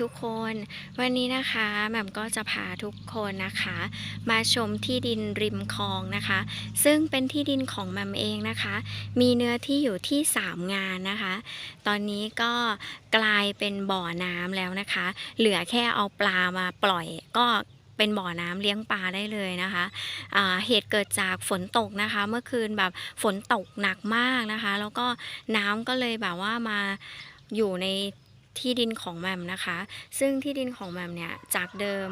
ทุกคน วันนี้นะคะแหม่มก็จะพาทุกคนนะคะ มาชมที่ดินริมคลองนะคะ ซึ่งเป็นที่ดินของแหม่มเองนะคะ มีเนื้อที่อยู่ที่ 3 งานนะคะ ตอนนี้ก็กลายเป็นบ่อน้ำแล้วนะคะ เหลือแค่เอาปลามาปล่อยก็เป็นบ่อน้ำเลี้ยงปลาได้เลยนะคะเหตุเกิดจากฝนตกนะคะ เมื่อคืนแบบฝนตกหนักมากนะคะ แล้วก็น้ำก็เลยแบบว่ามาอยู่ใน ที่ดินของแหม่มนะคะ ซึ่งที่ดินของแหม่มเนี่ยจากเดิม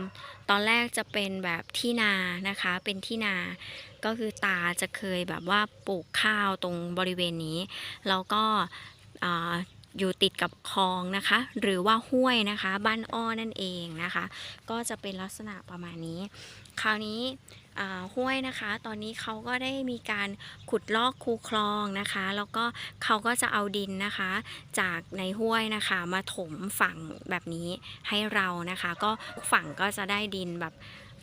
ตอนแรกจะเป็นแบบที่นานะคะ เป็นที่นาก็คือตาจะเคยแบบว่าปลูกข้าวตรงบริเวณนี้ แล้วก็ออยู่ติดกับคลองนะคะ หรือว่าห้วยนะคะ บ้านอ้อนั่นเองนะคะ ก็จะเป็นลักษณะประมาณนี้ คราวนี้ห้วยนะคะ ตอนนี้เขาก็ได้มีการขุดลอกคูคลองนะคะ แล้วก็เขาก็จะเอาดินนะคะ จากในห้วยนะคะ มาถมฝั่งแบบนี้ให้เรานะคะ ก็ฝั่งก็จะได้ดินแบบ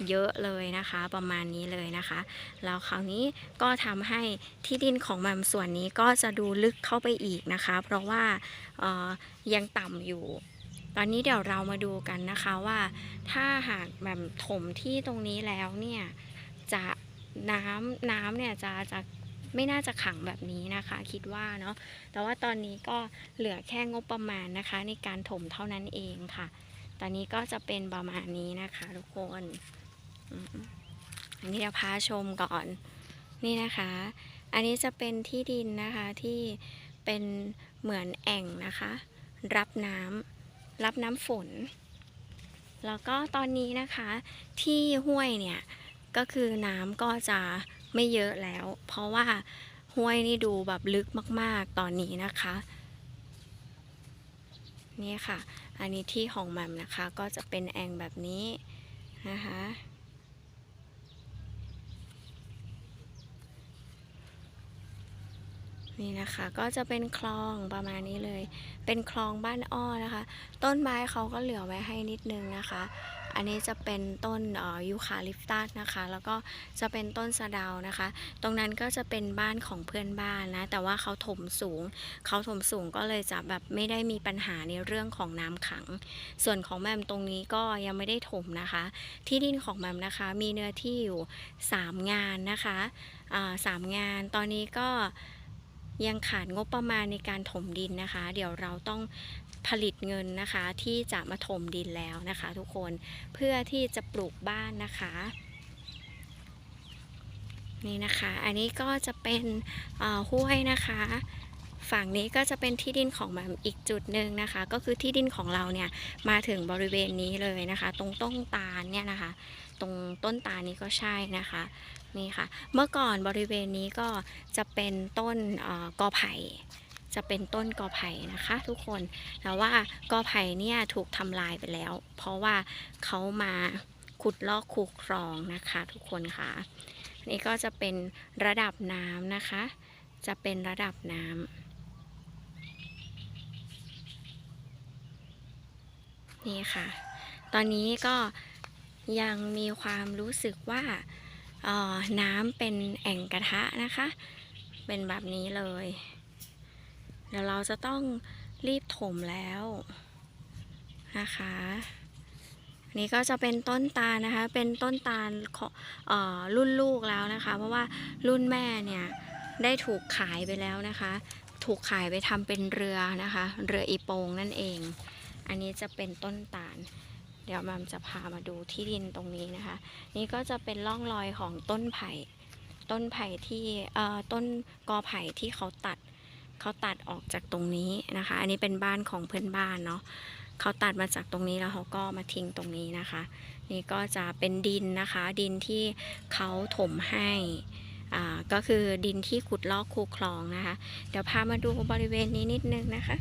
เยอะเลยนะคะประมาณนี้เลยนะคะ แล้วคราวนี้ก็ทำให้ที่ดินของแหมมส่วนนี้ก็จะดูลึกเข้าไปอีกนะคะ เพราะว่ายังต่ำอยู่ ตอนนี้เดี๋ยวเรามาดูกันนะคะว่าถ้าหากแหมมถมที่ตรงนี้แล้วเนี่ยจะน้ำน้ำเนี่ยจะจะไม่น่าจะขังแบบนี้นะคะ คิดว่าเนาะแต่ว่าตอนนี้ก็เหลือแค่งบประมาณนะคะ ในการถมเท่านั้นเองค่ะ ตอนนี้ก็จะเป็นประมาณนี้นะคะทุกคนอันนี้เดี๋ยวพาชมก่อนนี่นะคะ อันนี้จะเป็นที่ดินนะคะที่เป็นเหมือนแอ่งนะคะ รับน้ำ รับน้ำฝน แล้วก็ตอนนี้นะคะที่ห้วยเนี่ยก็คือน้ำก็จะไม่เยอะแล้ว เพราะว่าห้วยนี่ดูแบบลึกมาก ๆ ตอนนี้นะคะ นี่ค่ะ อันนี้ที่ของแมัมนะคะก็จะเป็นแอ่งแบบนี้นะคะ นี่นะคะก็จะเป็นคลองประมาณนี้เลย เป็นคลองบ้านอ้อนะคะ ต้นไม้เขาก็เหลือไว้ให้นิดนึงนะคะ อันนี้จะเป็นต้นออยูคาลิปตัสนะคะ แล้วก็จะเป็นต้นสะเดานะคะ ตรงนั้นก็จะเป็นบ้านของเพื่อนบ้านนะ แต่ว่าเขาถมสูง เขาถมสูงก็เลยจะแบบไม่ได้มีปัญหาในเรื่องของน้ำขัง ส่วนของแมมตรงนี้ก็ยังไม่ได้ถมนะคะ ที่ดินของแมมนะคะ มีเนื้อที่อยู่ 3 งานนะคะสามงาน ตอนนี้ก็ ยังขาดงบประมาณในการถมดินนะคะ เดี๋ยวเราต้องผลิตเงินนะคะที่จะมาถมดินแล้วนะคะ ทุกคนเพื่อที่จะปลูกบ้านนะคะนี่นะคะ อันนี้ก็จะเป็นเอ่อห้วยนะคะ ฝั่งนี้ก็จะเป็นที่ดินของแหมมอีกจุดหนึ่งนะคะ ก็คือที่ดินของเราเนี่ยมาถึงบริเวณนี้เลยนะคะ ตรงต้นตาลเนี่ยนะคะ ตรงต้นตาลนี้ก็ใช่นะคะนี่ค่ะ เมื่อก่อนบริเวณนี้ก็จะเป็นต้นกอไผ่จะเป็นต้นกอไผ่นะคะทุกคนแต่ว่ากอไผ่เนี่ยถูกทำลายไปแล้ว เพราะว่าเขามาขุดลอกคูคลองนะคะทุกคนค่ะนี่ก็จะเป็นระดับน้ำนะคะ จะเป็นระดับน้ำนี่ค่ะ ตอนนี้ก็ ยังมีความรู้สึกว่าออน้ำเป็นแอ่งกระทะนะคะ เป็นแบบนี้เลย เดี๋ยวเราจะต้องรีบถมแล้วนะคะนนี้ก็จะเป็นต้นตาลนะคะ เป็นต้นตาลของรุ่นลูกแล้วนะคะ เพราะว่ารุ่นแม่เนี่ยได้ถูกขายไปแล้วนะคะ ถูกขายไปทำเป็นเรือนะคะ เรืออีโปงนั่นเอง อันนี้จะเป็นต้นตาล เดี๋ยวมัมจะพามาดูที่ดินตรงนี้นะคะ นี่ก็จะเป็นร่องรอยของต้นไผ่ ต้นไผ่ที่เอ่อต้นกอไผ่ที่เขาตัด เขาตัดออกจากตรงนี้นะคะ อันนี้เป็นบ้านของเพื่อนบ้านเนาะเขาตัดมาจากตรงนี้แล้วเขาก็มาทิ้งตรงนี้นะคะ นี่ก็จะเป็นดินนะคะ ดินที่เขาถมให้อ่าก็คือดินที่ขุดลอกคูคลองนะคะ เดี๋ยวพามาดูบริเวณนี้นิดนึงนะคะ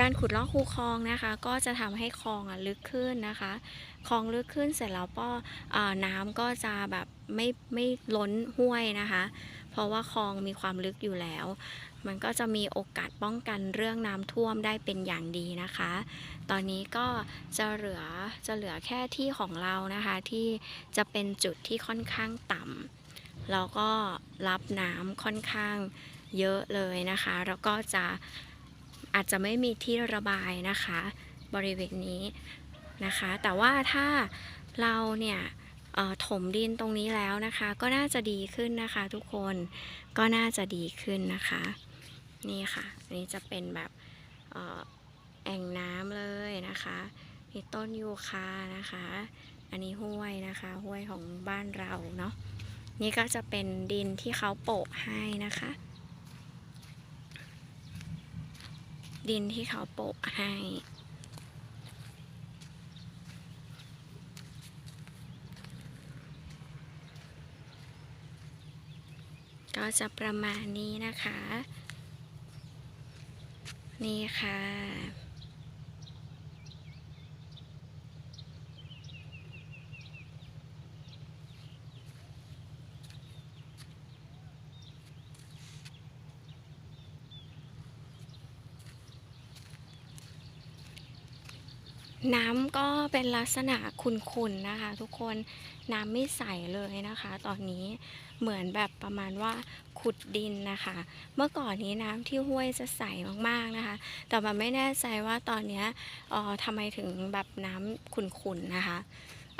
การขุดลอกคูคลองนะคะ ก็จะทำให้คลองอะลึกขึ้นนะคะคลองลึกขึ้นเสร็จแล้วก็อ่าน้ำก็จะแบบไม่ไม่ล้นห้วยนะคะ เพราะว่าคลองมีความลึกอยู่แล้ว มันก็จะมีโอกาสป้องกันเรื่องน้ำท่วมได้เป็นอย่างดีนะคะ ตอนนี้ก็จะเหลือจะเหลือแค่ที่ของเรานะคะ ที่จะเป็นจุดที่ค่อนข้างต่ำแล้วก็รับน้ำค่อนข้างเยอะเลยนะคะ แล้วก็จะ อาจจะไม่มีที่ระบายนะคะ บริเวณนี้นะคะ แต่ว่าถ้าเราเนี่ยถมดินตรงนี้แล้วนะคะ ก็น่าจะดีขึ้นนะคะทุกคนก็น่าจะดีขึ้นนะคะ นี่ค่ะอันนี้จะเป็นแบบออแอ่งน้ำเลยนะคะมีต้นยูคานะคะ อันนี้ห้วยนะคะ ห้วยของบ้านเราเนาะนี่ก็จะเป็นดินที่เขาโปะให้นะคะ ดินที่เขาโปะให้ก็จะประมาณนี้นะคะ นี่ค่ะ น้ำก็เป็นลักษณะขุ่นๆนะคะ ทุกคนน้ำไม่ใสเลยนะคะ ตอนนี้เหมือนแบบประมาณว่าขุดดินนะคะ เมื่อก่อนนี้น้ำที่ห้วยจะใสมากๆนะคะ แต่แบบไม่แน่ใจว่าตอนนี้เอ่อทำไมถึงแบบน้ำขุ่นๆนะคะ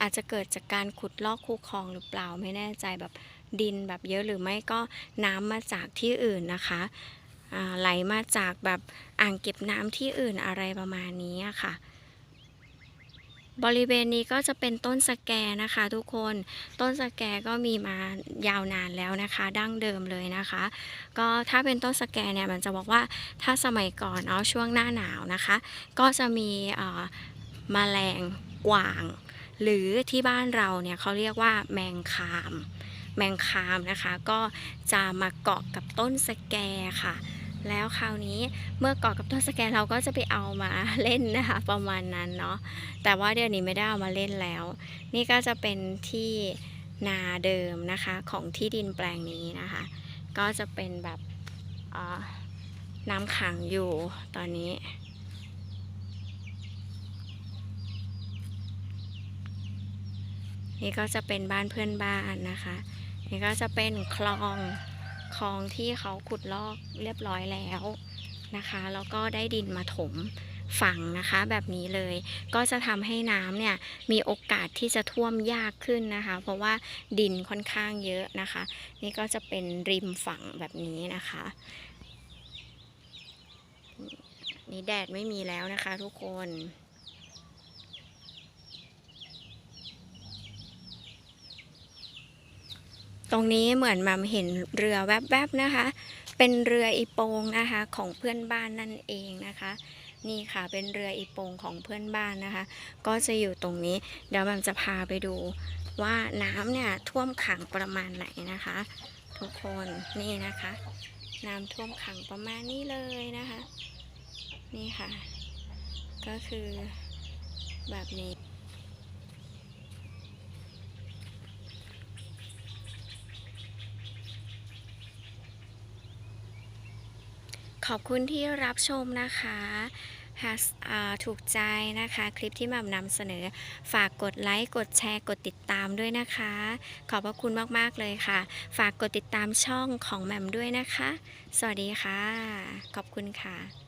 อาจจะเกิดจากการขุดลอกคูคลองหรือเปล่าไม่แน่ใจแบบดินแบบเยอะหรือไม่ก็น้ำมาจากที่อื่นนะคะไหลมาจากแบบอ่างเก็บน้ำที่อื่นอะไรประมาณนี้ะค่ะ บริเวณนี้ก็จะเป็นต้นสแกนะคะทุกคนต้นสแกก็มีมายาวนานแล้วนะคะ ดั้งเดิมเลยนะคะ ก็ถ้าเป็นต้นสแกเนี่ยมันจะบอกว่าถ้าสมัยก่อนเนาะช่วงหน้าหนาวนะคะ ก็จะมีเอ่อแมลงกวาง หรือที่บ้านเราเนี่ยเขาเรียกว่าแมงคาม แมงคามนะคะ ก็จะมาเกาะกับต้นสแกค่ะ แล้วคราวนี้เมื่อกาะกับต้นสแกนเราก็จะไปเอามาเล่นนะคะประมาณนั้นเนาะแต่ว่าเดี๋ยวนี้ไม่ได้เอามาเล่นแล้ว นี่ก็จะเป็นที่นาเดิมนะคะของที่ดินแปลงนี้นะคะ ก็จะเป็นแบบน้ำขังอยู่ตอนนี้นี่ก็จะเป็นบ้านเพื่อนบ้านนะคะ นี่ก็จะเป็นคลอง คลองที่เขาขุดลอกเรียบร้อยแล้วนะคะ แล้วก็ได้ดินมาถมฝังนะคะแบบนี้เลยก็จะทำให้น้ำเนี่ยมีโอกาสที่จะท่วมยากขึ้นนะคะ เพราะว่าดินค่อนข้างเยอะนะคะ นี่ก็จะเป็นริมฝั่งแบบนี้นะคะ นี่แดดไม่มีแล้วนะคะทุกคน ตรงนี้เหมือนมัมเห็นเรือแวบๆนะคะ เป็นเรืออีโปงนะคะของเพื่อนบ้านนั่นเองนะคะ นี่ค่ะเป็นเรืออีโปงของเพื่อนบ้านนะคะ ก็จะอยู่ตรงนี้ เดี๋ยวมัมจะพาไปดูว่าน้ำเนี่ยท่วมขังประมาณไหนนะคะ ทุกคนนี่นะคะ น้ำท่วมขังประมาณนี้เลยนะคะ นี่ค่ะ ก็คือแบบนี้ อบคุณที่รับชมนะคะหากถูกใจนะคะคลิปที่หม่ำนำเสนอ ฝากกดไลค์ กดแชร์ กดติดตามด้วยนะคะ ขอบพระคุณมาก ๆ เลยค่ะ ฝากกดติดตามช่องของแหม่มด้วยนะคะ สวัสดีค่ะ ขอบคุณค่ะ